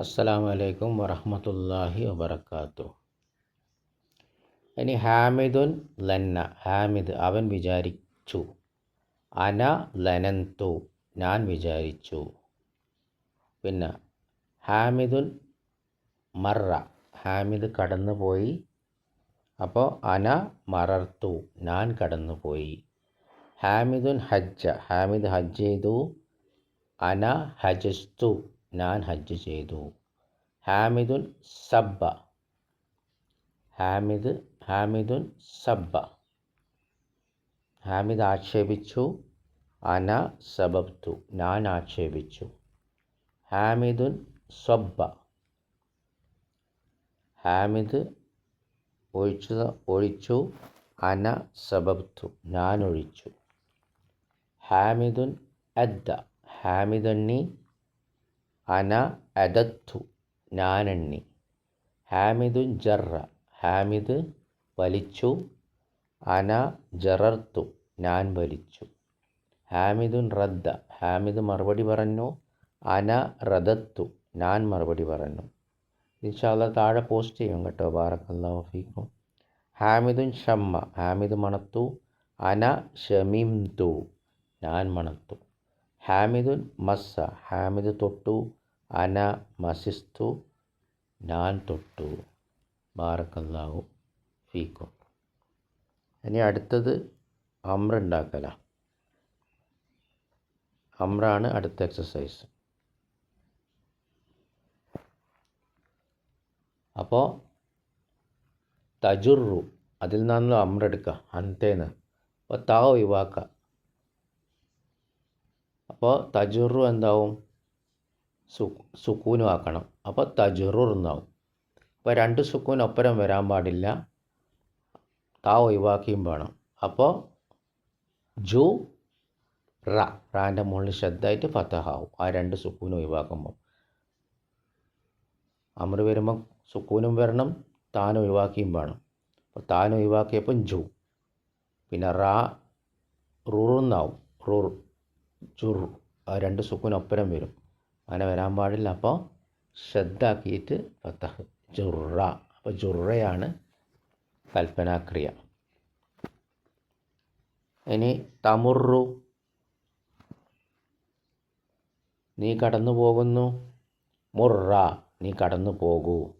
അസ്സലാമു അലൈക്കും വറഹ്മത്തുള്ളാഹി വബറകാത്തു. ഇനി ഹാമിദുൻ ലന്ന ഹാമിദ് അവൻ വിചാരിച്ചു. അന ലനന്തു ഞാൻ വിചാരിച്ചു. പിന്നെ ഹാമിദുൻ മറ ഹാമിദ് കടന്നുപോയി. അപ്പോൾ അന മറർത്തു ഞാൻ കടന്നുപോയി. ഹാമിദുൻ ഹജ്ജ ഹാമിദ് ഹജ്ജ് ചെയ്തു. അന ഹജസ്തു ഞാൻ ഹജ്ജ് ചെയ്തു. ഹാമിദുൻ സബ്ബ. ഹാമിദ് ഹാമിദുൻ സബ്ബ. ഹാമിദ് ആക്ഷേപിച്ചു. അന സബബ്തു. ഞാൻ ആക്ഷേപിച്ചു. ഹാമിദുൻ സബ്ബ ഹാമിദ് ഒഴിച്ചു ഒഴിച്ചു. അന സബബ്തു. ഞാൻ ഒഴിച്ചു. ഹാമിദുൻ അദ്ദ. ഹാമിദണ്ണി അന അദത്തു ഞാനെണ്ണി ഹാമിദുൻ ജറ. ഹാമിദ് വലിച്ചു. അന ജറർത്തു. ഞാൻ വലിച്ചു. ഹാമിദുൻ റദ്ദ. ഹാമിദ് മറുപടി പറഞ്ഞു. അന റദത്തു. ഞാൻ മറുപടി പറഞ്ഞു. ഇൻഷാല്ല താഴെ പോസ്റ്റ് ചെയ്യും കേട്ടോ. ബാറക്കല്ലാഹു ഫീക്കും. ഹാമിദുൻ ഷമ്മ. ഹാമിദ് മണത്തു. അന ഷമിംതു. ഞാൻ മണത്തു. ഹാമിദുൻ മസ്സ. ഹാമിദ് തൊട്ടു. അന മസിസ്തു ഞാൻ തൊട്ടു. ബാറക്കല്ലാഹു ഫീക്കും. ഇനി അടുത്തത് അമ്ര അമ്രാണ് അടുത്ത എക്സസൈസ് അപ്പോൾ തജുറു അതിൽ നിന്നാണല്ലോ അമ്ര എടുക്കുക അന്തേന്ന്. അപ്പോൾ താ ഒഴിവാക്കുക. അപ്പോൾ തജുറു എന്താവും? സു സുക്കൂനും ആക്കണം അപ്പോൾ തജുറുർ എന്നാവും അപ്പോൾ രണ്ട് സുക്കൂൻ ഒപ്പരം വരാൻ പാടില്ല. താ ഒഴിവാക്കിയും വേണം. അപ്പോൾ ജു റ റാന്റെ മുകളിൽ ശ്രദ്ധമായിട്ട് ഫത്തഹാവും ആ രണ്ട് സുക്കൂനും ഒഴിവാക്കുമ്പോൾ അമർ വരുമ്പോൾ സുക്കൂനും വരണം താൻ ഒഴിവാക്കിയും വേണം. അപ്പോൾ താൻ ഒഴിവാക്കിയപ്പം ജു. പിന്നെ റാ റുറുന്നാവും. റുർ ജുറു ആ രണ്ട് സുക്കൂൻ ഒപ്പരം വരും. അങ്ങനെ വരാൻ പാടില്ല. അപ്പോൾ ശ്രദ്ധാക്കിയിട്ട് ഫത്തഹ് ജുറ അപ്പോൾ ജുറയാണ് കൽപ്പനാക്രിയ. ഇനി തമുറു. നീ കടന്നു പോകുന്നു. മുറ നീ കടന്നു പോകൂ.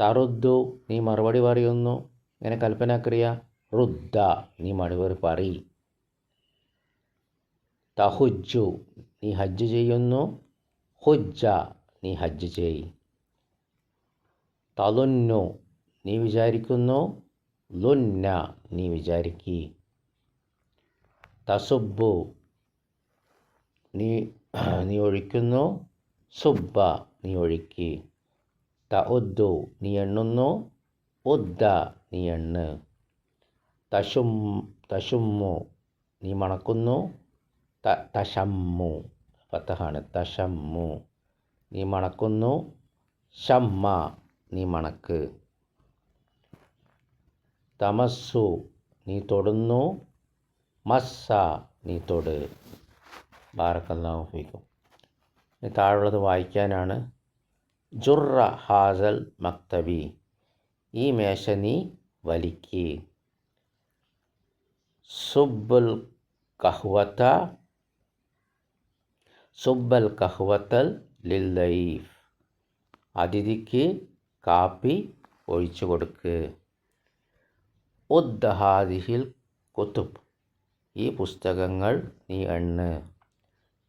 തറുദ്ദു നീ മറുപടി പറയുന്നു. ഇങ്ങനെ കൽപ്പനാക്രിയ. റുദ്ദ നീ മറുപടി പറ തഹുജു നീ ഹജ്ജ് ചെയ്യുന്നു. ഹുജ്ജ നീ ഹജ്ജ് ചെയ്. തലുന്നു നീ വിചാരിക്കുന്നു. ലുന്ന നീ വിചാരിക്കി. തസുബു നീ നീ ഒഴിക്കുന്നു. സുബ്ബ നീ ഒഴിക്കി. തഉദ്ദു നീ എണ്ണുന്നു. ഉദ്ദ നീ എണ്ണ്. തഷും തഷുമ്മു നീ മണക്കുന്നു. ത തഷമ്മു ഫത്തഹാണ് തഷമ്മു നീ മണക്കുന്നു. ഷമ്മ നീ മണക്ക്. തമസ്സു. നീ തൊടുന്നു. മസ്സ. നീ തൊട്. ബാറക്കല്ലാഹു ഫീക്കും. ഇനി താഴെയുള്ളത് വായിക്കാനാണ്. ജുറ ഹാസൽ മക്തബി. ഈ മേശ നീ വലിക്ക്. സുബുൽ കഹ്വത്ത സുബൽ കഹ്വത്തൽ ലില്ലൈഫ് അതിഥിക്ക് കാപ്പി ഒഴിച്ചു കൊടുക്ക്. ഉദ്ദഹാദിഹിൽ കുത്തുബ്. ഈ പുസ്തകങ്ങൾ നീ എണ്ണ്.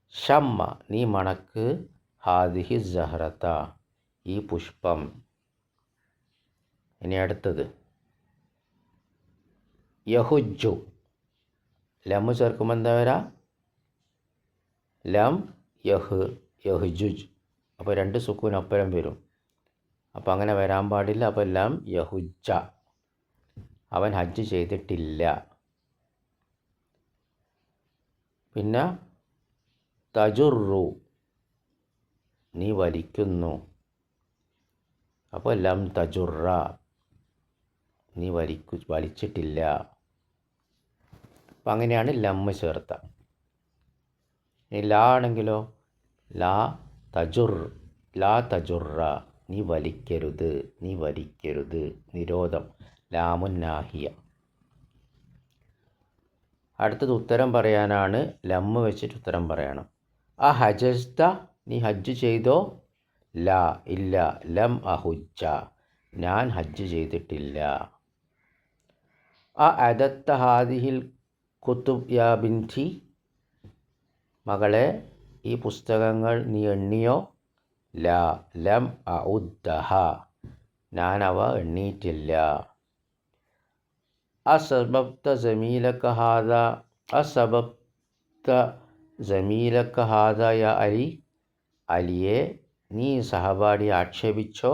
ഷമ്മ നീ മണക്ക് ഹാദിഹി സഹറത്ത. ഈ പുഷ്പം. ഇനി അടുത്തത്. യഹുജു ലമു ചേർക്കുമ്പോൾ എന്താ വരാ? ലം യഹ് യഹ്ജുജ് അപ്പോൾ രണ്ട് സുക്കൂൻ വരും. അപ്പോൾ അങ്ങനെ വരാൻ പാടില്ല. അപ്പോൾ എല്ലാം യഹുജ അവൻ ഹജ്ജ് ചെയ്തിട്ടില്ല. പിന്നെ തജുറു. നീ വലിക്കുന്നു. അപ്പോൾ എല്ലാം തജുറ. നീ വലിക്കു വലിച്ചിട്ടില്ല. അപ്പം അങ്ങനെയാണ് ലമ്മ് ചേർത്ത. ഇനി ആണെങ്കിലോ ലാ തജുർ ലാ തജുറ നീ വലിക്കരുത് നീ വലിക്കരുത് നിരോധം ലാമുന്നാഹിയ അടുത്തത് ഉത്തരം പറയാനാണ് ലമ്മ് വെച്ചിട്ട് ഉത്തരം പറയണം. ആ ഹജസ്ത നീ ഹജ്ജ് ചെയ്തോ? ലാ ഇല്ല ലം അഹുജ ഞാൻ ഹജ്ജ് ചെയ്തിട്ടില്ല. ആ അദത്ത ഹാദിഹിൽ കുത്തുബ് യാ ബിന്റി മകളെ ഈ പുസ്തകങ്ങൾ നീ എണ്ണിയോ? ലാ ലം ഔദ്ദഹ. ഞാൻ അവ എണ്ണിയിട്ടില്ല അസബബ്ത ജമീലക്ക ഹാദ അസബബ്ത ജമീലക്ക ഹാദ യ അലി. അലിയെ നീ സഹപാഠി ആക്ഷേപിച്ചോ?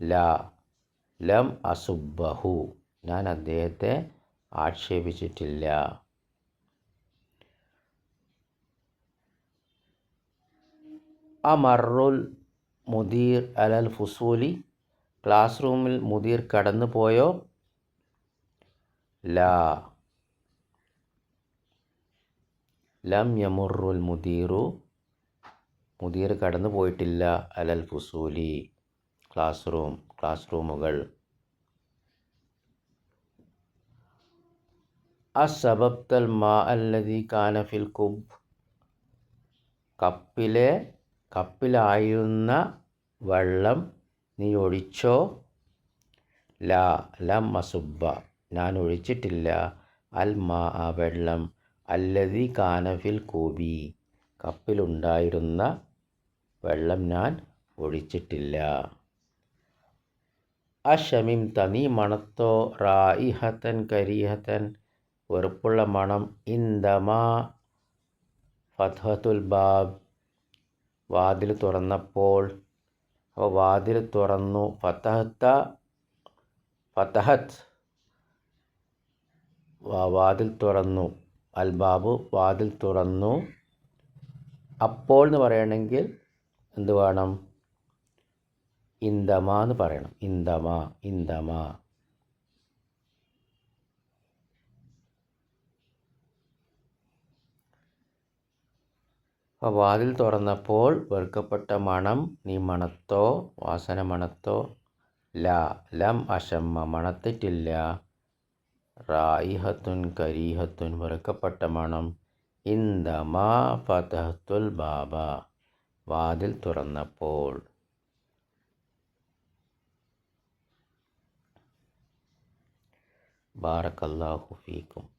ലാ ലം അസുബഹു ഞാൻ അദ്ദേഹത്തെ ആക്ഷേപിച്ചിട്ടില്ല. അമറുൽ മുദീർ അലൽ ഫുസൂലി ക്ലാസ് റൂമിൽ മുദീർ കടന്നു പോയോ? ലാ. ലം യമുറുൽ മുദീറു. മുദീർ കടന്നു പോയിട്ടില്ല അലൽ ഫുസൂലി ക്ലാസ് റൂം ക്ലാസ് റൂമുകൾ അസബബ്തൽ മാ അല്ലതി കാനഫിൽ കുബ് കപ്പിലെ കപ്പിലായിരുന്ന വെള്ളം നീ ഒഴിച്ചോ? ലാ ലം അസുബ ഞാൻ ഒഴിച്ചിട്ടില്ല. അൽ മാ ആ വെള്ളം. അല്ലതി കാനഫിൽ കൂബി. കപ്പിലുണ്ടായിരുന്ന വെള്ളം ഞാൻ ഒഴിച്ചിട്ടില്ല. അഷമിം തനി മണത്തോ? റായിഹത്തൻ കരീഹത്തൻ വെറുപ്പുള്ള മണം. ഇന്ദമാ ഫത്ഹത്തുൽ ബാബ്. വാതിൽ തുറന്നപ്പോൾ അപ്പോൾ വാതിൽ തുറന്നു. ഫത്തഹത്ത ഫത്തഹത്ത് വാതിൽ തുറന്നു. അൽബാബു വാതിൽ തുറന്നു. അപ്പോൾ എന്ന് പറയണമെങ്കിൽ എന്ത് വേണം? ഇന്ദമ എന്ന് പറയണം. ഇന്ദമ ഇന്ദമ വാതിൽ തുറന്നപ്പോൾ വെറുക്കപ്പെട്ട മണം നീ മണത്തോ? വാസന മണത്തോ? ല ലം അശമ്മ മണത്തിട്ടില്ല. റായിഹത്തുൻ കരീഹത്തുൻ വെറുക്കപ്പെട്ട മണം. ഇന്ദമാ ഫതഹത്തുൽ ബാബ. വാതിൽ തുറന്നപ്പോൾ. ബാറക്കല്ലാഹു ഫീക്കും.